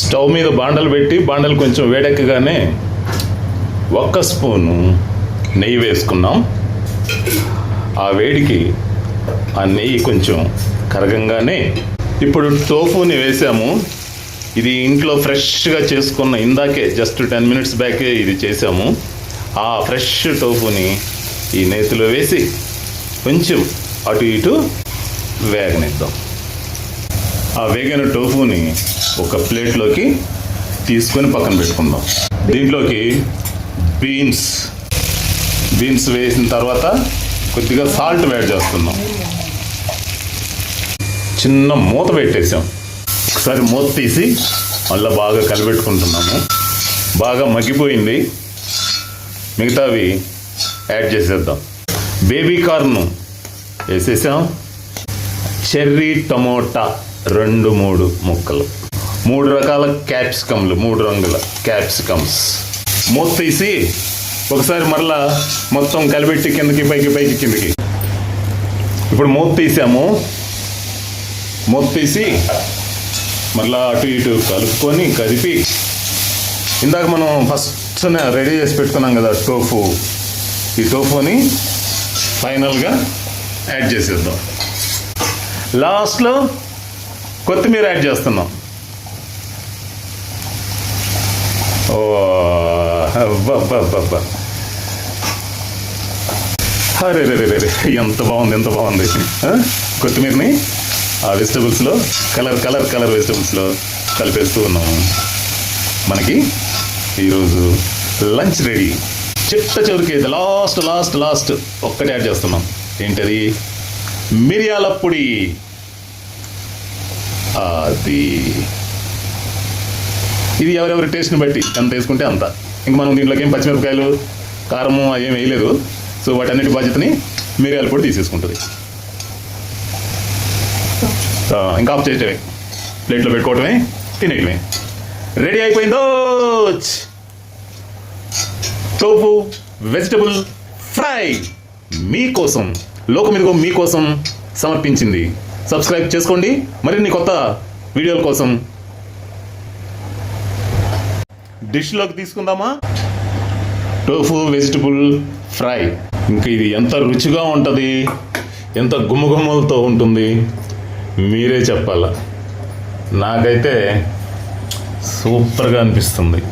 Stove మీద బాండలు పెట్టి బాండలు కొంచెం వేడెక్కగానే ఒక్క స్పూను నెయ్యి వేసుకున్నాం. ఆ వేడికి ఆ నెయ్యి కొంచెం కరగంగానే ఇప్పుడు టోఫుని వేసాము. ఇది ఇంట్లో ఫ్రెష్గా చేసుకున్న ఇందాకే జస్ట్ టెన్ మినిట్స్ బ్యాకే ఇది చేసాము. ఆ ఫ్రెష్ టోఫుని ఈ నేతిలో వేసి కొంచెం అటు ఇటు వేగనిద్దాం. ఆ వేగిన టోఫుని ఒక ప్లేట్లోకి తీసుకొని పక్కన పెట్టుకుందాం. దీంట్లోకి బీన్స్ బీన్స్ వేసిన తర్వాత కొద్దిగా సాల్ట్ యాడ్ చేస్తున్నాం. చిన్న మూత పెట్టేసాం. ఒకసారి మూత తీసి మళ్ళీ బాగా కలిపెట్టుకుంటున్నాము బాగా మగ్గిపోయింది. మిగతావి యాడ్ చేసేద్దాం. బేబీ కార్న్ వేసేసాం. చెర్రీ టమోటా రెండు మూడు ముక్కలు. మూడు రకాల క్యాప్సికమ్లు మూడు రంగుల క్యాప్సికమ్స్ మూత తీసి ఒకసారి మరలా మొత్తం కలిపెట్టి కిందకి పైకి పైకి కిందకి. ఇప్పుడు మూత తీసాము. మూత తీసి మరలా అటు ఇటు కలుపుకొని కదిపి ఇందాక మనం ఫస్ట్ రెడీ చేసి పెట్టుకున్నాం కదా టోఫు. ఈ టోఫుని ఫైనల్గా యాడ్ చేసేద్దాం. లాస్ట్లో కొత్తిమీర యాడ్ చేస్తున్నాం. ఓ అబ్బబ్బబ్బబ్బ. అరే రే రే రే ఎంత బాగుంది ఎంత బాగుంది. కొత్తిమీరని ఆ వెజిటబుల్స్లో కలర్ కలర్ కలర్ వెజిటబుల్స్లో కలిపేస్తూ ఉన్నాము మనకి ఈరోజు లంచ్ రెడీ. చిట్ట చివరికి లాస్ట్ లాస్ట్ లాస్ట్ ఒక్కటి యాడ్ చేస్తున్నాం. ఏంటది? మిరియాల పొడి. అది ఇది ఎవరెవరి టేస్ట్ని బట్టి ఎంత వేసుకుంటే అంత. ఇంక మనం దీంట్లోకి ఏం పచ్చిమిరపకాయలు కారము ఏం వేయలేదు. సో వాటన్నిటి బాధ్యతని మిరియాల పొడి తీసేసుకుంటుంది. ఇంకా ఆఫ్ చేసేవే. ప్లేట్లో పెట్టుకోవటమే తినేయటమే. రెడీ అయిపోయిందో? టోఫు వెజిటబుల్ ఫ్రై మీకోసం లోకమిదిగో మీకోసం సమర్పించింది. సబ్స్క్రైబ్ చేసుకోండి. మరిన్ని కొత్త వీడియోల కోసం డిష్లోకి తీసుకుందామా? Tofu vegetable fry. ఇంకా ఇది ఎంత రుచిగా ఉంటుంది ఎంత గుమ్మగుమ్మలతో ఉంటుంది మీరే చెప్పాల. నాకైతే సూపర్గా అనిపిస్తుంది.